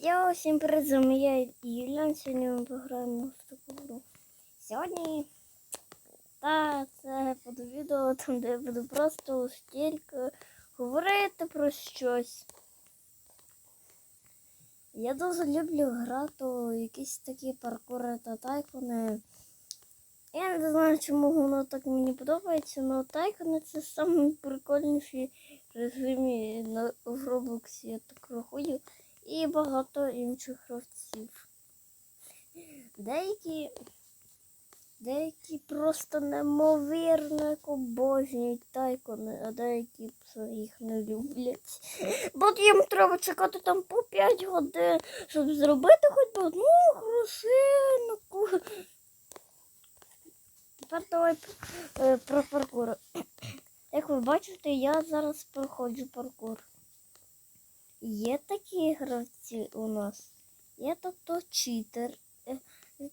Я усім вами я Юліан. Сьогодні ми пограємо в таку гру. Сьогодні та це буде відео, там де я буду просто стільки говорити про щось. Я дуже люблю грати у якісь такі паркури та тайкони. Я не знаю, чому воно так мені подобається, але тайкони це самі прикольніші режимі на в Роблоксі, я так рахую і багато інших гравців. Деякі, деякі просто немовірно обожнюють тайкони, а деякі їх не люблять. Бо їм треба чекати там по 5 годин, щоб зробити хоч би одну грушинку. Тепер давай е, про паркур. Як ви бачите, я зараз проходжу паркур. Є такі гравці у нас. Є тобто читер. Е,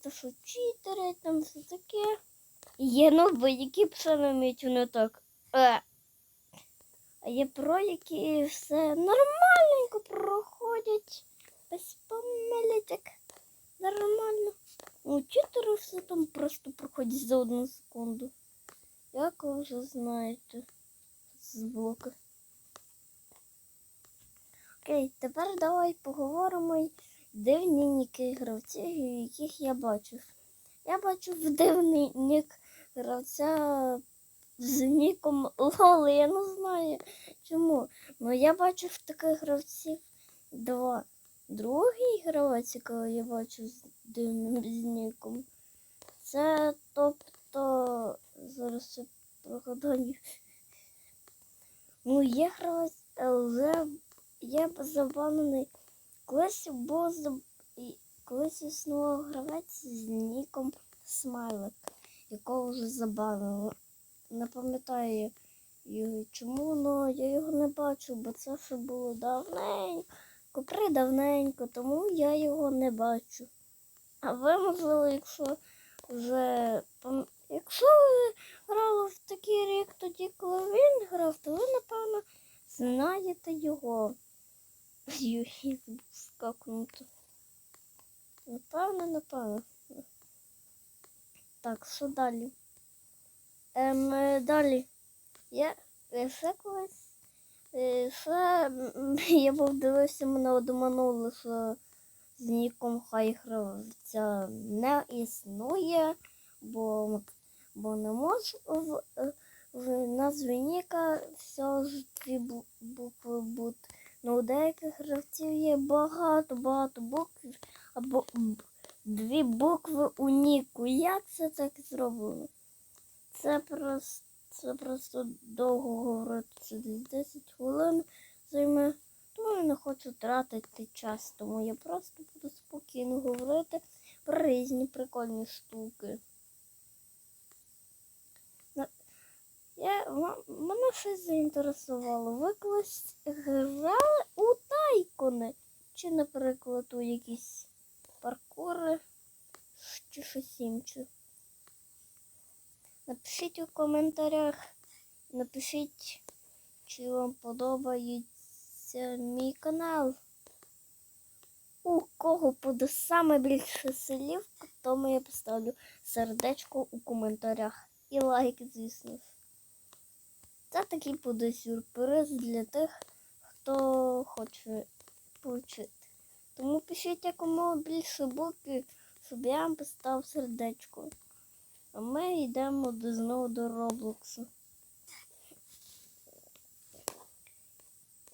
Це що читери, там все таке. Є нові, які не вміють вони так. Е. А є про, які все нормальненько проходять. Без помилиток. Нормально. Ну, читери все там просто проходять за одну секунду. Як ви вже знаєте з блока. Окей, тепер давай поговоримо дивні ніки гравців, яких я бачив. Я бачив дивний нік гравця з ніком Лоли. Я не знаю чому. Ну я бачив таких гравців два. Другий гравець, якого я бачив з дивним з ніком. Це тобто зараз я пригадаю. Ну, є гравець, але я забанений. Колись був колись існував гравець з ніком Смайлик, якого вже забанили. Не пам'ятаю його чому, але я його не бачу, бо це ще було давненько, придавненько, тому я його не бачу. А ви, можливо, якщо вже якщо ви грали в такий рік тоді, коли він грав, то ви, напевно, знаєте його. Юрій скакнути. Напевно, напевно. Так, що далі? Ем, е, далі. Я е, ще колись. е, Ще я був дивився, мене одмануло, що з ніком хай гравця не існує, бо, бо не можу в, в назві Ніка всього ж дві букви бути. Ну, у деяких гравців є багато, багато букв або дві букви у Ніку. Як це так зроблено? Це просто, це просто довго говорити. Це десь 10 хвилин займе. Тому я не хочу тратити час, тому я просто буду спокійно говорити про різні прикольні штуки. На- Я, мене щось заінтересувало. Ви колись грали у тайкони? Чи, наприклад, у якісь паркури чи щось інше? Напишіть у коментарях, напишіть, чи вам подобається мій канал. У кого буде саме більше слів, тому я поставлю сердечко у коментарях. І лайк, звісно. Це такий буде сюрприз для тих, хто хоче повчити. Тому пишіть якомога більше буквів, щоб я вам поставив сердечко. А ми йдемо до, знову до Роблоксу.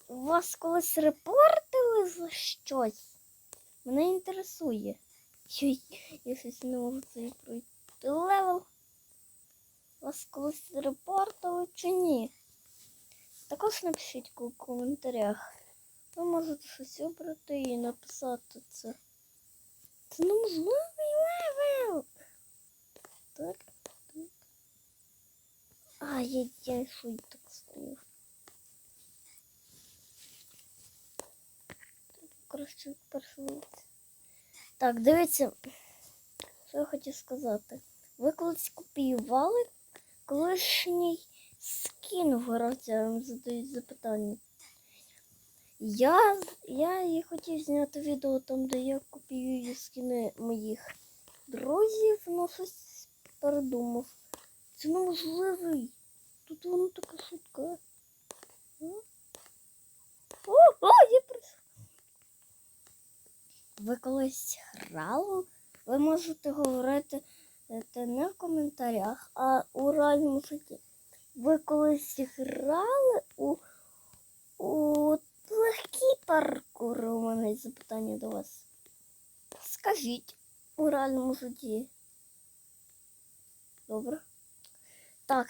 У Вас колись репортили за щось? Мене інтересує. Я щось не можу цей пройти левел. Вас колись репортили чи ні? Також напишіть у коментарях. Ви можете щось обрати і написати це. Це неможливий левел. Так, так. Ай-яй-яй, що я так стою. Краще перший. Так, дивіться, що я хотів сказати. Ви колись копіювали колишній скін в гравця, вам задають запитання. Я, я і хотів зняти відео там, де я копіюю скини моїх друзів, але щось передумав. Це неможливий. Тут воно така шутка. О, о, я прийшов. Ви колись грали? Ви можете говорити не в коментарях, а у реальному житті. Ви колись грали у, у легкий паркур? У мене запитання до вас. Скажіть у реальному житті. Добре. Так.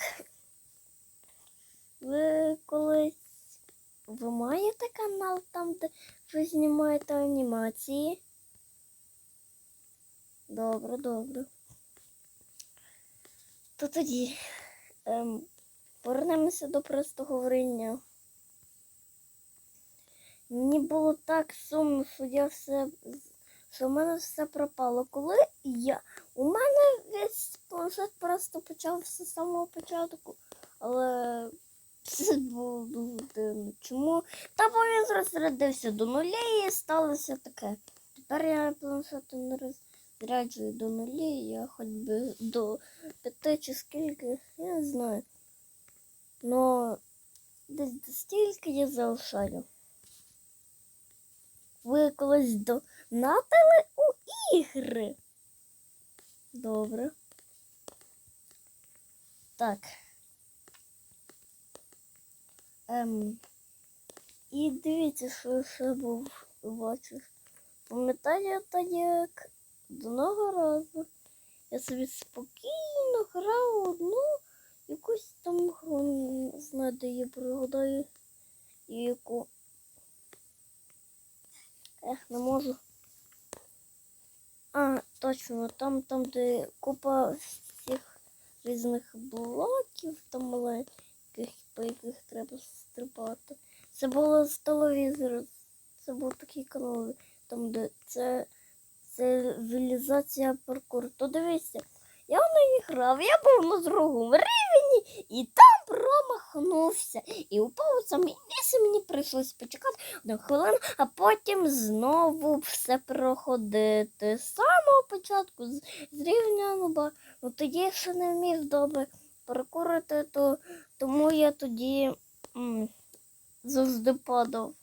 Ви колись. Ви маєте канал там, де ви знімаєте анімації? Добре, добре. То тоді ем, повернемося до просто говорення. Мені було так сумно, що я все що в мене все пропало. Коли я. У мене весь планшет просто почався з самого початку, але це було дуже дивно. Чому? Та бо він розрядився до нуля і сталося таке. Тепер я планшет не розряджую до нуля, я хоч би до п'яти чи скільки, я не знаю. Но десь до стільки я залишаю. Ви колись донатили у ігри? Добре. Так. Ем. І дивіться, що ще був бачив. Пам'ятаю та як одного разу я собі спокійно грав одну якусь там гру, знаю, де я пригадаю яку. Ех, не можу. А, точно, там, там, де купа всіх різних блоків, там маленьких, по яких треба стрибати. Це було з телевізора. Це був такий канал, там, де це цивілізація паркур. То дивися, я в неї грав, я був на другому рівні і там промахнувся. І упав у самий ніс, і мені прийшлось почекати одну хвилину, а потім знову все проходити. З самого початку, з, рівня нуба. Ну тоді я ще не вмів добре паркурити, то тому я тоді завжди падав,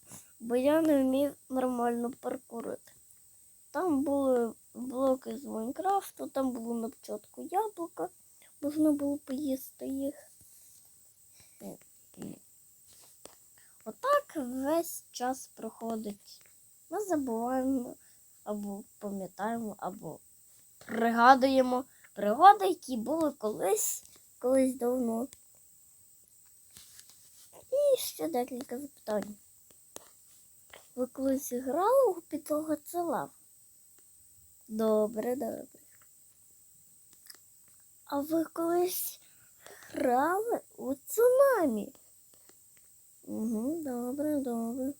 бо я не вмів нормально паркурити. Там були блоки з Майнкрафту, там було на початку яблука, можна було поїсти їх. Отак весь час проходить. Ми забуваємо або пам'ятаємо, або пригадуємо пригоди, які були колись, колись давно. І ще декілька запитань. Ви колись грали у підлога це лава? Добре, добре. А ви колись грали у цунамі? Угу, добре, добре.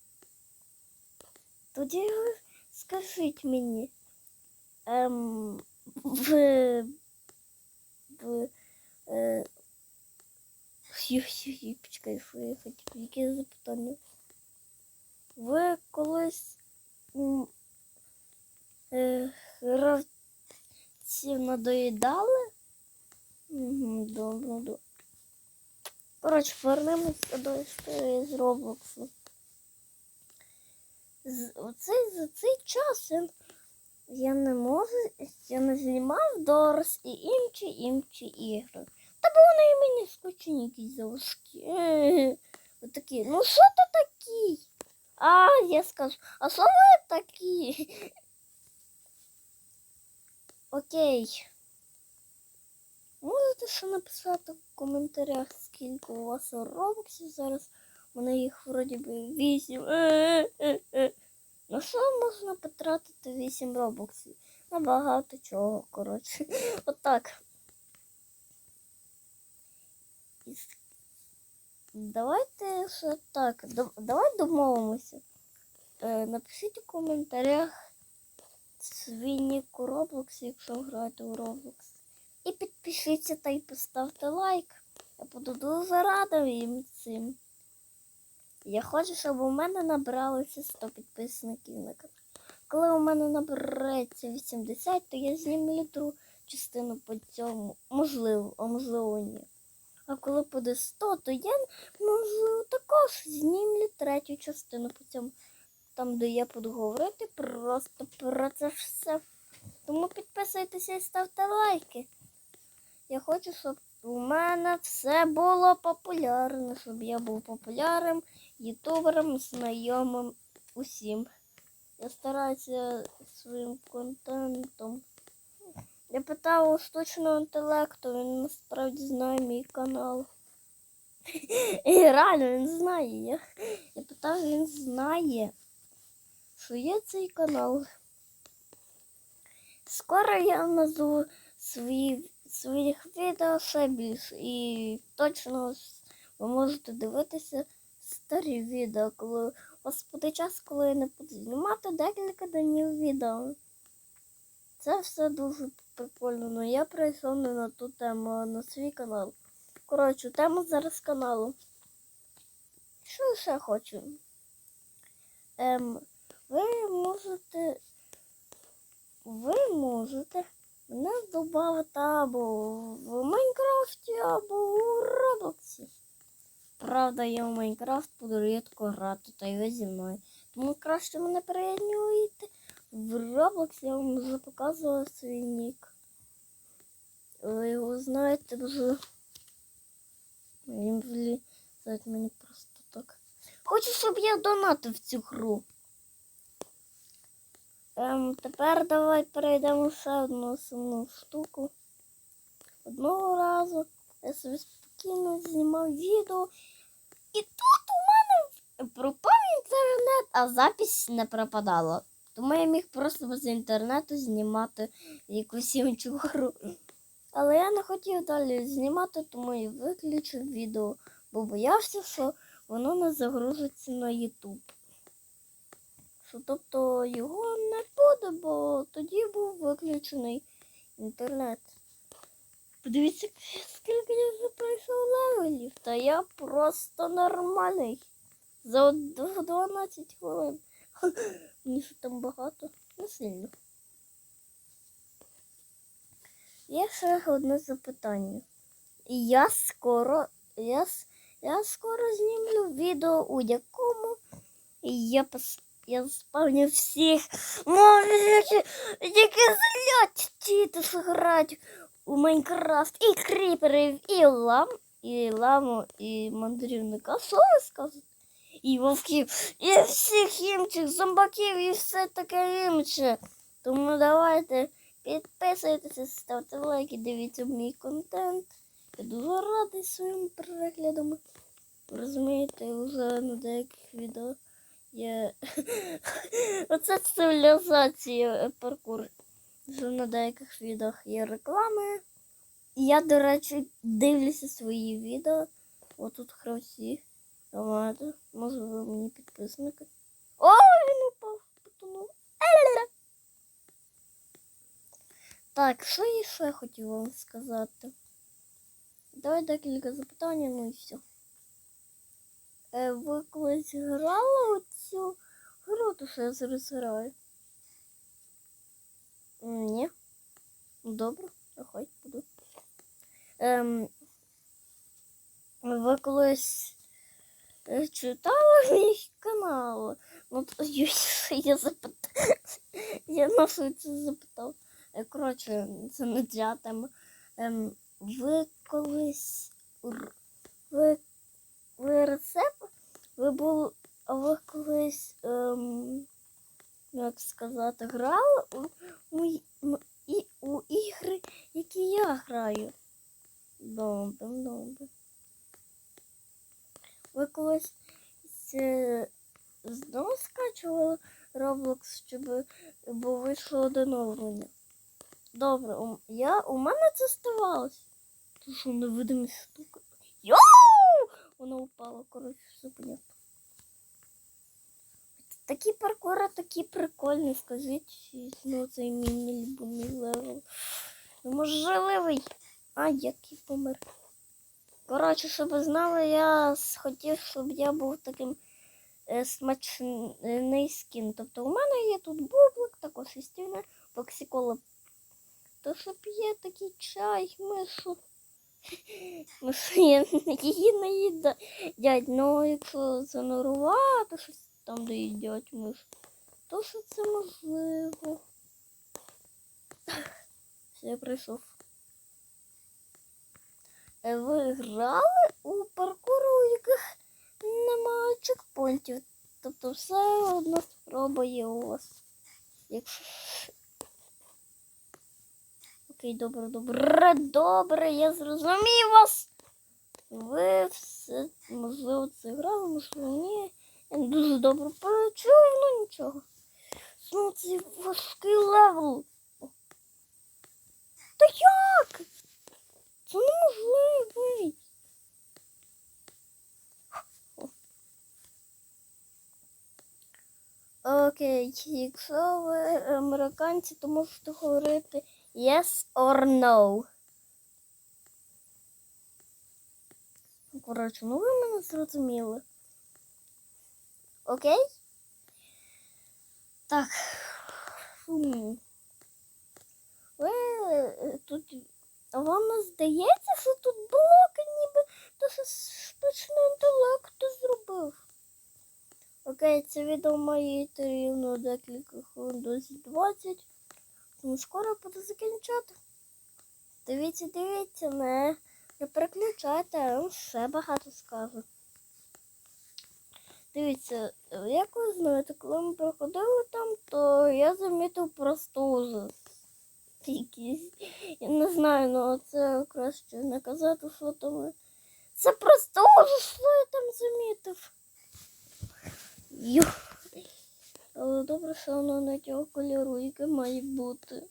Тоді скажіть мені, ем, ви, ви, е, почекай, що я хотів, яке запитання? Ви колись е, гравців надоїдали? Добре, добре. Коротше, повернемося до історії з Роблоксу. Оцей, за цей час я, не можу, я не знімав Дорс і інші інші ігри. Та бо вони мені скучні якісь заважкі. Отакі, ну що ти такий? А, я скажу, а що ви такі? Окей. Можете ще написати в коментарях, скільки у вас робоксів зараз. У мене їх вроді би 8. Е-е-е. На що можна потратити 8 робоксів? На багато чого, коротше. Отак. І Давайте ще так. Давай домовимося. Е, напишіть у коментарях свій нік Roblox, якщо граєте у Roblox. І підпишіться та й поставте лайк. Я буду дуже рада їм цим. Я хочу, щоб у мене набралося 100 підписників на канал. Коли у мене набереться 80, то я знімлю другу частину по цьому. Можливо, а можливо ні. А коли буде 100, то я, можливо, також знімлю третю частину по цьому. Там, де я буду говорити просто про це все. Тому підписуйтеся і ставте лайки. Я хочу, щоб у мене все було популярно, щоб я був популярним ютубером, знайомим усім. Я стараюся своїм контентом. Я питав у штучного інтелекту, він насправді знає мій канал. І реально він знає. Я, я питав, він знає, що є цей канал. Скоро я назву свої, своїх відео ще більше. І точно ви можете дивитися старі відео, коли у вас буде час, коли я не буду знімати декілька днів відео. Це все дуже прикольно, але я прийшов не на ту тему, а на свій канал. Коротше, тема зараз каналу. Що ще хочу? Ем, ви можете. Ви можете мене додати або в Майнкрафті, або у Роблоксі. Правда, я в Майнкрафт буду рідко грати, та й ви зі мною. Тому краще мене приєднуєте. В Роблоксі я вам вже показувала свій нік. Ви його знаєте вже. Він влізать мені просто так. Хочу, щоб я донатив цю гру. Ем, тепер давай перейдемо ще одну сумну штуку. Одного разу я собі спокійно знімав відео. І тут у мене пропав інтернет, а запись не пропадала. Тому я міг просто без інтернету знімати якусь іншу гру. Але я не хотів далі знімати, тому і виключив відео, бо боявся, що воно не загрузиться на YouTube. Що тобто його не буде, бо тоді був виключений інтернет. Подивіться, скільки я вже пройшов левелів, та я просто нормальний. За 12 хвилин. Мені що там багато, не сильно. Є ще одне запитання. Я скоро, я, я скоро знімлю відео, у якому я пос, я спавню всіх можуть, які злять чити грати у Майнкрафт і кріперів, і лам, і ламу, і мандрівника. Що ви? І вовків, і всіх інших зомбаків, і все таке інше. Тому давайте підписуйтеся, ставте лайки, дивіться мій контент. Я дуже радий своїм переглядам. Розумієте, вже на деяких відео є оце цивілізація е, паркур. Вже на деяких відео є реклами. Я, до речі, дивлюся свої відео. Отут гравці. Давайте, може ви мені підписники. О, він упав, потонув. Е-ля-ля. Так, що я ще хотів вам сказати? Давай декілька запитань, ну і все. Е, ви колись грали у цю гру, то що я зараз граю? Ні. Добре, нехай буду. Ем, ви колись е, читали мій канал? Ну, то я запитав. Я на це запитав. Е, Коротше, це не ця тема. Ем, ви колись ви, ви рецепт? Ви були, а ви колись, ем, як сказати, грали у, у, і, у ігри, які я граю? Добре, добре. Ви колись знову скачували Roblox, щоб бо вийшло оновлення? Добре, у, я, у мене це ставалось. Це що невидима штука. Йоу! Вона упала, коротше, все понятно. Такі паркури такі прикольні, скажіть, ну цей мій любимий левел. Неможливий. А, який помер. Коротше, щоб ви знали, я хотів, щоб я був таким е, смачний скін. Тобто у мене є тут бублик, також і стіна, поксикола. То що п'є такий чай, мишу. Мишу я її не їдять. Ну, якщо занурувати щось там, де їдять мишу, то що це можливо. Все, я прийшов. Е, Ви грали у паркуру, у яких немає чекпоінтів. Тобто все одно спроба є у вас. Якщо... Окей, добре, добре, добре, я зрозумів вас. Ви все, можливо, це грали, можливо, ні. Я не дуже добре почув, ну нічого. Ну, це важкий левел. Та як? Це неможливо. Окей, якщо ви американці, то можете говорити yes or no. Ну, Коротше, ну ви мене зрозуміли. Окей? Так. Ви е, тут. Вам здається, що тут блоки ніби що штучний інтелект зробив. Окей, це відео має рівно декілька хвилин до 20. Тому скоро буду закінчати. Дивіться, дивіться, не, не переключайте, ще багато скажу. Дивіться, як ви знаєте, коли ми проходили там, то я замітив просто ужас. Я не знаю, ну це краще не казати, що там. Це просто ужас, що я там замітив. Юх. Але добре, що воно на цього кольору, яке має бути.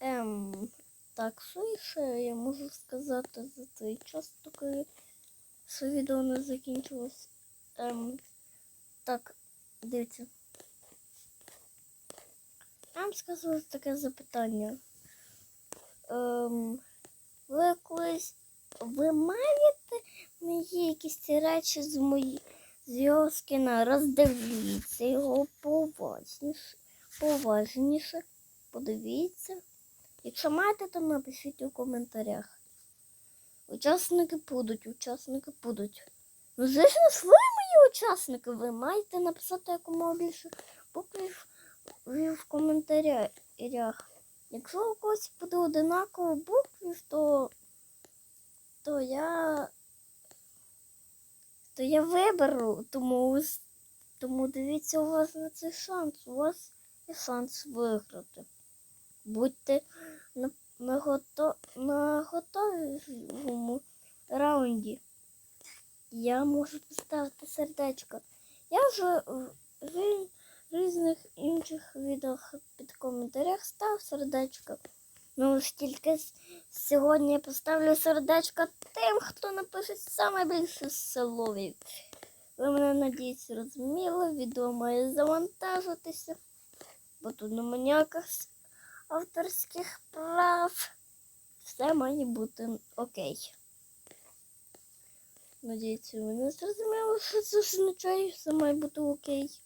Ем, так, що ще я можу сказати за цей час, доки що відео не закінчилось. Ем, так, дивіться. Я вам сказала таке запитання. Ем, ви колись ви маєте мої якісь речі з мої з його скина? Роздивіться його поважніше, поважніше. Подивіться. Якщо маєте, то напишіть у коментарях. Учасники будуть, учасники будуть. Ну, звісно ж, ви мої учасники, ви маєте написати якомога більше буквів в коментарях. Якщо у когось буде одинаково буквів, то, то я то я виберу, тому, тому дивіться у вас на цей шанс. У вас є шанс виграти. Будьте на, на, гото, на готовому раунді. Я можу поставити сердечко. Я вже в різних інших відео під коментарях став сердечко. Ну, ось тільки сьогодні я поставлю сердечко тим, хто напише саме більше словів. Ви мене надіюсь розуміли, відео має завантажитися, бо тут немає ніяких авторських прав. Все має бути окей. Надіюсь, ви мене зрозуміли, що це означає, все має бути окей.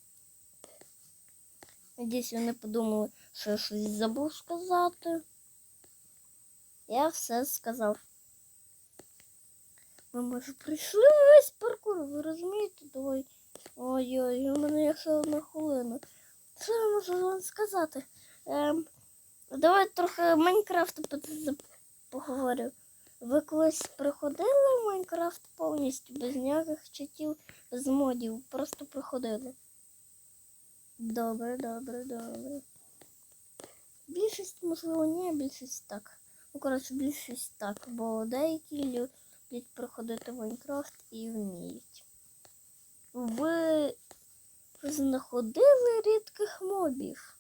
Надіюсь, ви не подумали, що я щось забув сказати. Я все сказав. Ми може прийшли весь паркур, ви розумієте? Давай. Ой-ой, у мене є ще одна хвилина. Що я можу вам сказати? Ем, давай трохи Майнкрафту по- поговорю. Ви колись приходили в Майнкрафт повністю без ніяких читів, без модів, просто приходили. Добре, добре, добре. Більшість, можливо, ні, більшість так. Ну, коротше, більшість так, бо деякі люблять проходити Майнкрафт і вміють. Ви знаходили рідких мобів?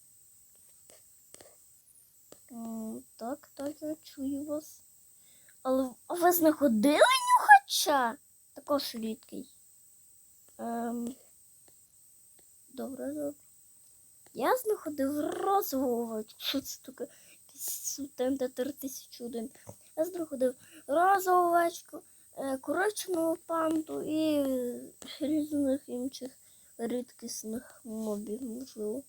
Так, так, я чую вас. Але ви знаходили нюхача? Також рідкий. Ем, добре, добре. Я знаходив розового. Що це таке? Сутенда 3001. Я знаходив розову овечку, е, коричневу панду і різних інших рідкісних мобів, можливо.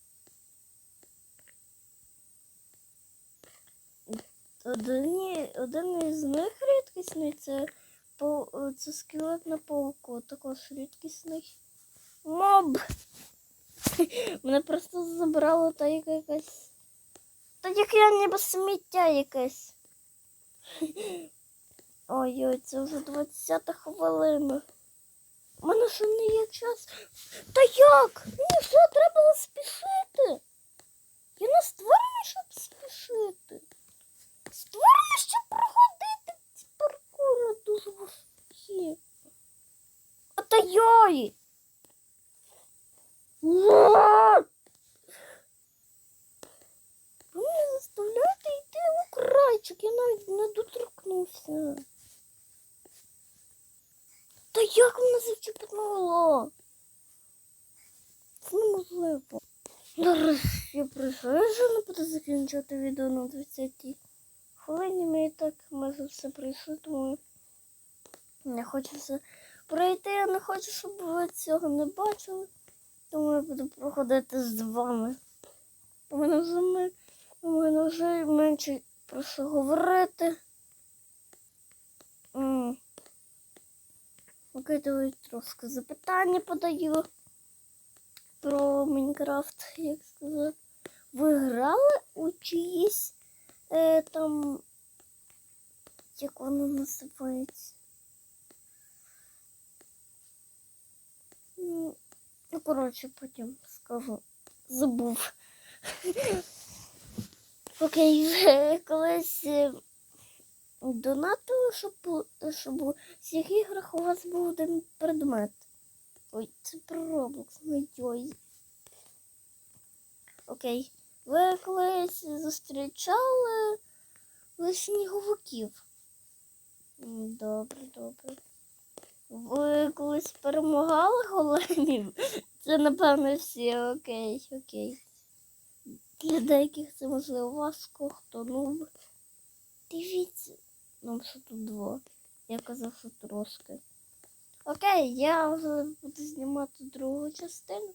Один, один із них рідкісний це, це скелет на пауку, також рідкісний моб. Мене просто забрало та яка якась. Та я ніби сміття якесь. Ой-ой, це вже 20 хвилина. У мене ще не є час. Та як? Ні, все, треба було спішити. Я не створений, щоб спішити. Створений, щоб проходити ці паркури дуже важкі. А та йой! Ви мене заставляєте йти у крайчик, я навіть не доторкнувся. Та як мене зачепнуло? Це неможливо. Зараз я прийшла, не буду закінчувати відео на 20 хвилині. Ми і так майже все пройшли, тому я хочу все пройти. Я не хочу, щоб ви цього не бачили. Тому я буду проходити з вами. У мене вже, у мене вже менше про що говорити. Окей, трошки запитання подаю про Майнкрафт, як сказати. Ви грали у чиїсь е, там. Як воно називається? Ну, коротше, потім скажу. Забув. Окей, колись е, донатили, щоб, щоб у всіх іграх у вас був один предмет. Ой, це про Roblox, не йой. Окей. Ви колись зустрічали ви сніговиків? Добре, добре. Ви колись перемагали големів? Це напевно всі, окей, окей. Для деяких це можливо важко, хто ну. Дивіться. Ну, що тут два. Я казав, що трошки. Окей, я вже буду знімати другу частину.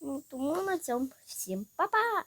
Ну, тому на цьому всім па-па!